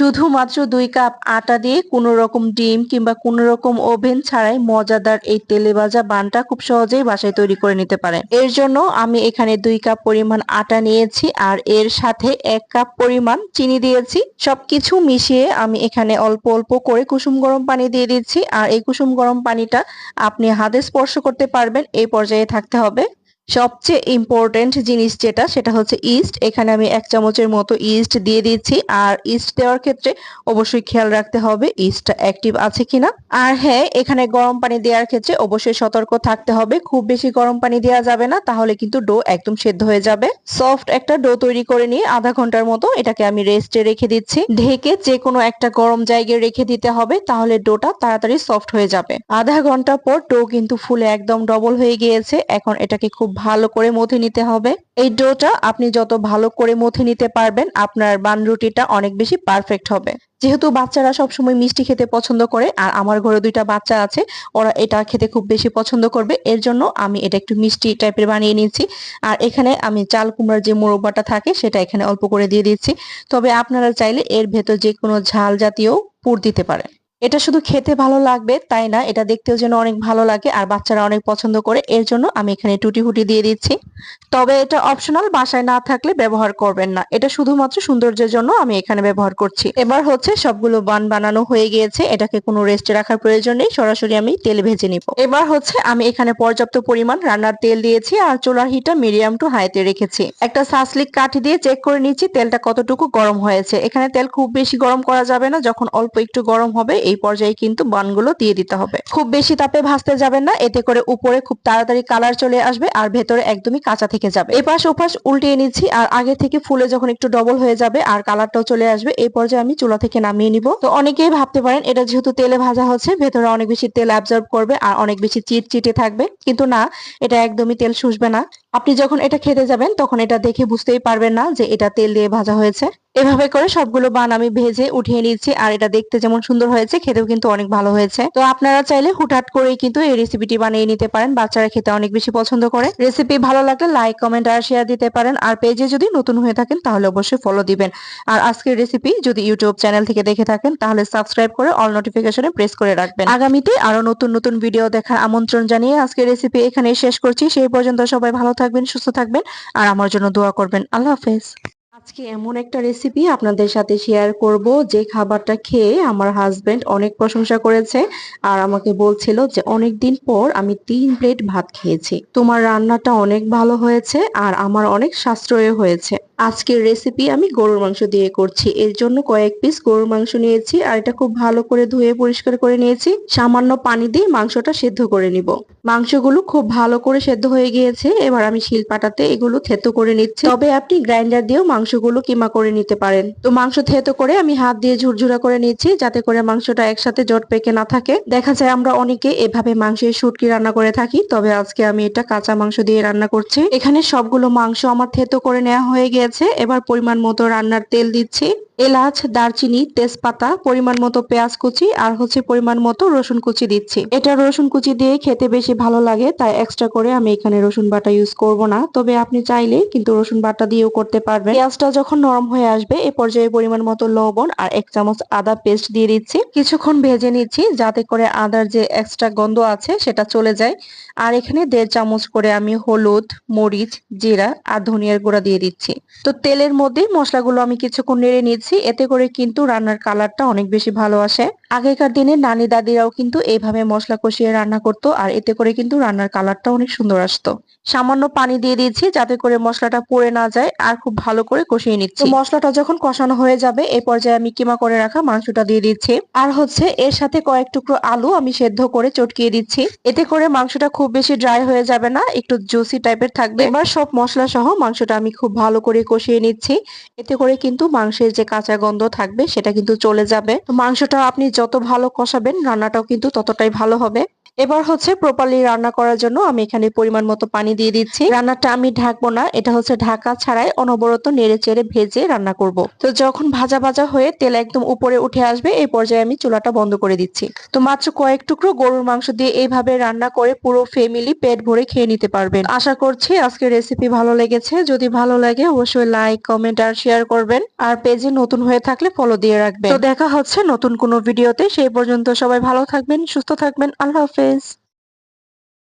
শুধুমাত্র দুই কাপ আটা দিয়ে কোনো রকম ডিম কিংবা কোনো রকম ওভেন ছাড়াই মজাদার এই তেলে ভাজা বানটা খুব সহজেই বাসায় তৈরি করে নিতে পারেন। এর জন্য আমি এখানে দুই কাপ পরিমাণ আটা নিয়েছি আর এর সাথে এক কাপ পরিমাণ চিনি দিয়েছি। সবকিছু মিশিয়ে আমি এখানে অল্প অল্প করে কুসুম গরম পানি দিয়ে দিচ্ছি। আর এই কুসুম গরম পানিটা আপনি হাতে স্পর্শ করতে পারবেন, এই পর্যায়ে থাকতে হবে। সবচেয়ে ইম্পর্টেন্ট জিনিস যেটা, সেটা হচ্ছে ইস্ট এখানে আমি এক চামচের মতো ইস্ট দিয়ে দিচ্ছি। আর ইস্ট দেওয়ার ক্ষেত্রে অবশ্যই খেয়াল রাখতে হবে ইস্টটা অ্যাক্টিভ আছে কিনা। আর হ্যাঁ এখানে গরম পানি দেওয়ার ক্ষেত্রে অবশ্যই সতর্ক থাকতে হবে। খুব বেশি গরম পানি দেওয়া যাবে না, তাহলে কিন্তু ডো একদম সেদ্ধ হয়ে যাবে। সফট একটা ডো তৈরি করে নিয়ে আধা ঘণ্টার মতো এটাকে আমি রেস্টে রেখে দিচ্ছি। ঢেকে যে কোনো একটা গরম জায়গায় রেখে দিতে হবে, তাহলে ডোটা তাড়াতাড়ি সফট হয়ে যাবে। আধা ঘণ্টা পর ডো কিন্তু ফুলে একদম ডবল হয়ে গিয়েছে। এখন এটাকে খুব ভালো করে মথে নিতে হবে। এই ডোটা আপনি যত ভালো করে মথে নিতে পারবেন, আপনার বান রুটিটা অনেক বেশি পারফেক্ট হবে। যেহেতু বাচ্চারা সবসময় মিষ্টি খেতে পছন্দ করে, আর আমার ঘরে দুইটা বাচ্চা আছে, ওরা এটা খেতে খুব বেশি পছন্দ করবে। এর জন্য আমি এটা একটু মিষ্টি টাইপের বানিয়ে নিয়েছি আর এখানে আমি চাল কুমড়ার যে মোরব্বাটা থাকে, সেটা এখানে অল্প করে দিয়ে দিচ্ছি। তবে আপনারা চাইলে এর ভেতর যে কোনো ঝাল জাতীয় পুর দিতে পারেন। এটা শুধু খেতে ভালো লাগবে, তাই না? এটা দেখতেও যেন অনেক ভালো লাগে আর বাচ্চারা অনেক পছন্দ করে। এর জন্য আমি এখানে টুটি ফুটি দিয়ে দিচ্ছি। তবে এটা অপশনাল বাসায় না থাকলে ব্যবহার করবেন না। এটা শুধুমাত্র সৌন্দর্যের জন্য আমি এখানে ব্যবহার করছি। এবার হচ্ছে সবগুলো বান বানানো হয়ে গিয়েছে। এটাকে কোনো রেস্টে রাখার প্রয়োজন নেই। সরাসরি আমি তেল ভেজে নিব। এবার হচ্ছে আমি এখানে পর্যাপ্ত পরিমাণ রান্নার তেল দিয়েছি আর চুলার হিটটা মিডিয়াম টু হাইতে রেখেছি। একটা সাসলিক কাঠি দিয়ে চেক করে নিচ্ছি তেলটা কতটুকু গরম হয়েছে। এখানে তেল খুব বেশি গরম করা যাবে না। যখন অল্প একটু গরম হবে এই পর্যায়ে কিন্তু বানগুলো দিয়ে দিতে হবে। খুব বেশি তাপে ভাজতে যাবেন না, এতে করে উপরে খুব তাড়াতাড়ি কালার চলে আসবে আর ভেতরে একদমই কাঁচা থেকে যাবে। এপাশ ওপাশ উল্টিয়ে নিচ্ছি আর আগে থেকে ফুলে যখন একটু ডবল হয়ে যাবে আর কালারটাও চলে আসবে, এই পর্যায়ে আমি চুলা থেকে নামিয়ে নিব। তো অনেকেই ভাবতে পারেন এটা যেহেতু তেলে ভাজা হচ্ছে, ভেতরে অনেক বেশি তেল অ্যাবজর্ব করবে আর অনেক বেশি চিট চিটে থাকবে। কিন্তু না, এটা একদমই তেল শুষবে না। আপনি যখন এটা খেতে যাবেন, তখন এটা দেখে বুঝতেই পারবেন না যে এটা তেল দিয়ে ভাজা হয়েছে। এভাবে করে সবগুলো বান আমি ভেজে উঠিয়ে নিচ্ছি, আর এটা দেখতে যেমন সুন্দর হয়েছে, খেতেও কিন্তু অনেক ভালো হয়েছে। তো আপনারা চাইলে হুটহাট করেই কিন্তু এই রেসিপিটি বানিয়ে নিতে পারেন, বাচ্চারা খেতে অনেক বেশি পছন্দ করে। রেসিপি ভালো লাগলে লাইক কমেন্ট আর শেয়ার দিতে পারেন, আর পেজে যদি নতুন হয়ে থাকেন তাহলে অবশ্যই ফলো দিবেন। আর আজকের রেসিপি যদি ইউটিউব চ্যানেল থেকে দেখে থাকেন তাহলে সাবস্ক্রাইব করে অল নোটিফিকেশনে প্রেস করে রাখবেন। আগামীতে আরও নতুন নতুন ভিডিও দেখার আমন্ত্রণ জানিয়ে আজকের রেসিপি এখানে শেষ করছি। সেই পর্যন্ত সবাই ভালো থাকবেন, সুস্থ থাকবেন, আর আমার জন্য দোয়া করবেন। আল্লাহ হাফেজ। আজকে এমন একটা রেসিপি আপনাদের সাথে শেয়ার করব যে খাবারটা খেয়ে আমার হাজবেন্ড অনেক প্রশংসা করেছে আর আমাকে বলছিল যে অনেক দিন পর আমি তিন প্লেট ভাত খেয়েছি। তোমার রান্নাটা অনেক ভালো হয়েছে আর আমার অনেক সাশ্রয় হয়েছে। আজকের রেসিপি আমি গরুর মাংস দিয়ে করছি। এর জন্য কয়েক পিস গরুর মাংস নিয়েছি আর এটা খুব ভালো করে ধুয়ে পরিষ্কার করে নিয়েছি। সামান্য পানি দিয়ে মাংসটা সেদ্ধ করে নিব। মাংসগুলো খুব ভালো করে সেদ্ধ হয়ে গিয়েছে। এবার আমি শিলপাটাতে এগুলো থেতো করে নিচ্ছি। তবে আপনি গ্রাইন্ডার দিয়েও মাংসগুলো কিমা করে নিতে পারেন। তো মাংস থেতো করে আমি হাত দিয়ে ঝুরঝুরা করে নিচ্ছি যাতে করে মাংসটা একসাথে জট পেকে না থাকে। দেখা যায় আমরা অনেকে এভাবে মাংসের শুটকি রান্না করে থাকি, তবে আজকে আমি এটা কাঁচা মাংস দিয়ে রান্না করছি। এখানে সবগুলো মাংস আমার থেতো করে নেওয়া হয়ে গিয়েছে। এবার পরিমাণ মতো রান্নার তেল দিচ্ছি, এলাচ, দারচিনি, তেজপাতা, পরিমাণ মতো পেঁয়াজ কুচি আর হচ্ছে পরিমাণ মতো রসুন কুচি দিচ্ছি। এটা রসুন কুচি দিয়ে খেতে বেশি ভালো লাগে, তাই এক্সট্রা করে আমি এখানে রসুন বাটা ইউজ করব না। তবে আপনি চাইলে কিন্তু রসুন বাটা দিয়েও করতে পারবেন। পেঁয়াজটা যখন নরম হয়ে আসবে, এ পর্যায়ে পরিমাণ মতো লবণ আর এক চামচ আদা পেস্ট দিয়ে দিচ্ছি। কিছুক্ষণ ভেজে নিচ্ছি, যাতে করে আদার যে এক্সট্রা গন্ধ আছে, সেটা চলে যায়। আর এখানে দেড় চামচ করে আমি হলুদ, মরিচ, জিরা আর ধনিয়ার গুঁড়া দিয়ে দিচ্ছি। তো তেলের মধ্যেই মশলাগুলো আমি কিছুক্ষণ নেড়ে নিচ্ছি এতে করে কিন্তু রান্নার কালারটা অনেক বেশি ভালো আসে। আগেকার দিনে নানি দাদিরাও কিন্তু এইভাবে মশলা কষিয়ে রান্না করতো, আর এতে করে কিন্তু রান্নার কালারটা অনেক সুন্দর আসতো। সামান্য পানি দিয়ে দিয়েছি যাতে করে মশলাটা পুড়ে না যায় আর খুব ভালো করে কষিয়ে নিচ্ছি। মশলাটা যখন কষানো হয়ে যাবে এই পর্যায়ে আমি কিমা করে রাখা মাংসটা দিয়ে দিচ্ছি। আর হচ্ছে এর সাথে কয়েক টুকরো আলু আমি সেদ্ধ করে চটকিয়ে দিচ্ছি। এতে করে মাংসটা খুব বেশি ড্রাই হয়ে যাবে না, একটু জুসি টাইপের থাকবে। এবার সব মশলা সহ মাংসটা আমি খুব ভালো করে কষিয়ে নিচ্ছি। এতে করে কিন্তু মাংসের যে কাঁচা গন্ধ থাকবে সেটা কিন্তু চলে যাবে। মাংসটা আপনি যত ভালো কষাবেন রান্নাটাও কিন্তু ততটাই ভালো হবে। এবার হচ্ছে প্রপারলি রান্না করার জন্য আমি এখানে পরিমাণ মতো পানি দিয়ে দিচ্ছি। রান্নাটা আমি ঢাকবো না, এটা হচ্ছে ঢাকা ছাড়াই অনবরত নেড়ে চেড়ে ভেজে রান্না করব। তো যখন ভাজা ভাজা হয়ে তেল একদম উপরে উঠে আসবে, এই পর্যায়ে আমি চুলাটা বন্ধ করে দিচ্ছি। তো মাত্র কয়েক টুকরো গরুর মাংস দিয়ে এইভাবে রান্না করে পুরো ফ্যামিলি পেট ভরে খেয়ে নিতে পারবেন। আশা করছি আজকের রেসিপি ভালো লেগেছে। যদি ভালো লাগে অবশ্যই লাইক কমেন্ট আর শেয়ার করবেন। আর পেজে নতুন হয়ে থাকলে ফলো দিয়ে রাখবেন। তো দেখা হচ্ছে নতুন কোনো ভিডিওতে সেই পর্যন্ত সবাই ভালো থাকবেন, সুস্থ থাকবেন। আল্লাহ হাফেজ। is